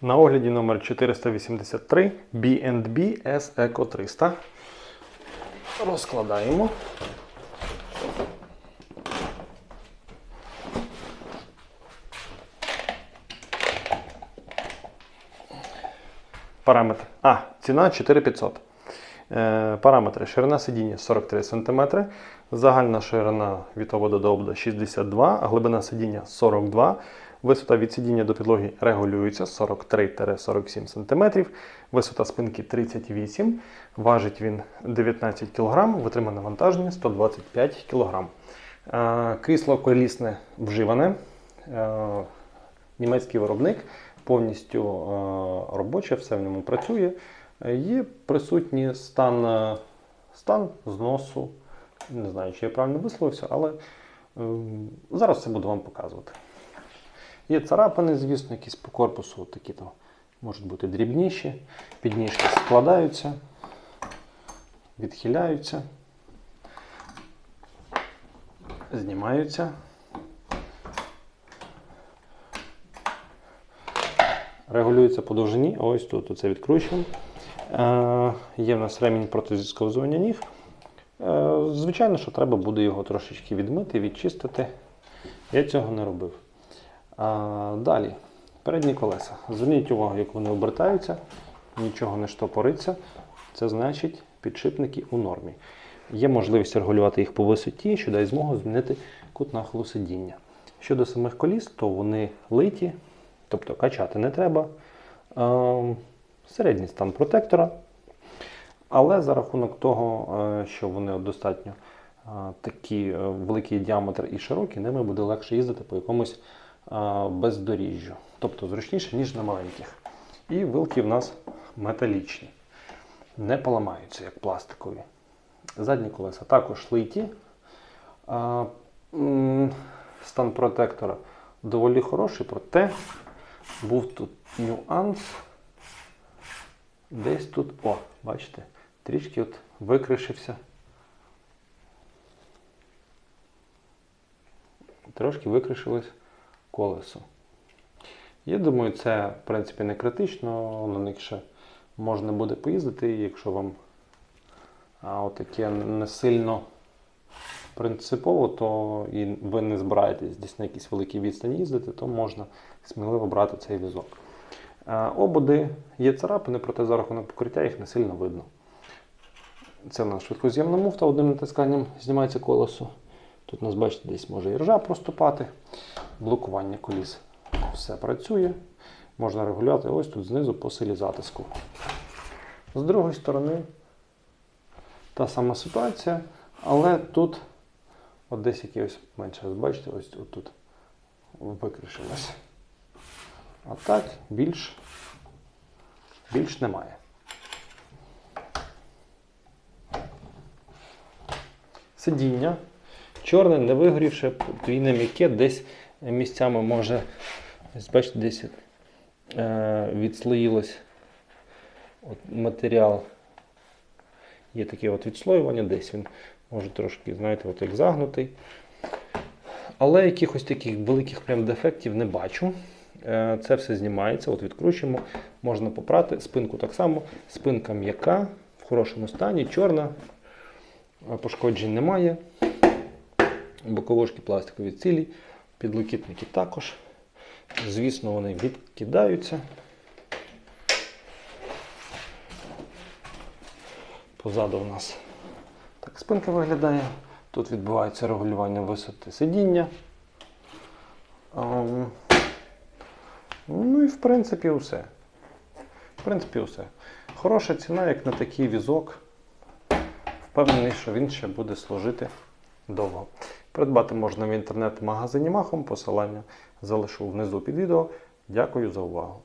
На огляді номер 483 B&B S Eco 300. Розкладаємо. Параметр. А, ціна 4500. Е, параметри. Ширина сидіння 43 см, загальна ширина від ободу до ободу 62, а глибина сидіння 42 Висота від сидіння до підлоги регулюється 43-47 см, висота спинки 38 важить він 19 кг, витримане навантаження 125 кг. Крісло колісне вживане. Е, Німецький виробник повністю е, робоче, все в ньому працює. Е, Є присутній стан, е, стан зносу. Не знаю, чи я правильно висловився, але е, зараз це буду вам показувати. Є царапини, звісно, якісь по корпусу, такі то можуть бути дрібніші. Підніжки складаються, відхиляються, знімаються. Регулюється по довжині, ось тут оце відкручуємо. Е, є в нас ремінь проти зісковзування ніг. Е, звичайно, що треба буде його трошечки відмити, відчистити. Я цього не робив. Далі, передні колеса. Зверніть увагу, як вони обертаються, нічого не штопориться. Це значить підшипники у нормі. Є можливість регулювати їх по висоті, що дає змогу змінити кут нахилу сидіння. Щодо самих коліс, то вони литі, тобто качати не треба. Ем, Середній стан протектора. Але за рахунок того, е, що вони достатньо е, такі е, великий діаметр і широкі, ними буде легше їздити по якомусь е, бездоріжжю. Тобто зручніше, ніж на маленьких. І вилки в нас металічні. Не поламаються, як пластикові. Задні колеса також литі. Стан протектора доволі хороший, проте був тут нюанс. Десь тут, о, бачите, трішки от викришився. Трошки викришилось колесо. Я думаю, це в принципі не критично, на них ще можна буде поїздити, якщо вам а, отаке не сильно принципово, то і ви не збираєтесь десь на якісь великі відстані їздити, то можна сміливо брати цей візок. Е, Ободи є царапини, проте за рахунок покриття їх не сильно видно. Це у нас швидкоз'ємна муфта, одним натисканням знімається колесо. Тут нас, бачите, десь може і ржа проступати. Блокування коліс все працює. Можна регулювати ось тут знизу по силі затиску. З другої сторони та сама ситуація, але тут от десь якийсь менше, бачите, ось тут викришилось. А так більш, більш немає. Сидіння. Чорне, не вигорівше, подвійне м'яке, десь місцями може, ось бачите, десь е, відслоїлось от матеріал. Є таке от відслоювання, десь він може трошки, знаєте, от як загнутий. Але якихось таких великих прям дефектів не бачу. Е, Це все знімається, от відкручуємо, можна попрати. Спинку так само. Спинка м'яка, в хорошому стані, чорна, е, пошкоджень немає. Боковушки пластикові цілі, підлокітники також. Звісно, вони відкидаються. Позаду у нас так спинка виглядає. Тут відбувається регулювання висоти сидіння. Ем, Ну і в принципі все. В принципі, все. Хороша ціна, як на такий візок. Впевнений, що він ще буде служити довго. Придбати можна в інтернет-магазині Махом. Посилання залишу внизу під відео. Дякую за увагу.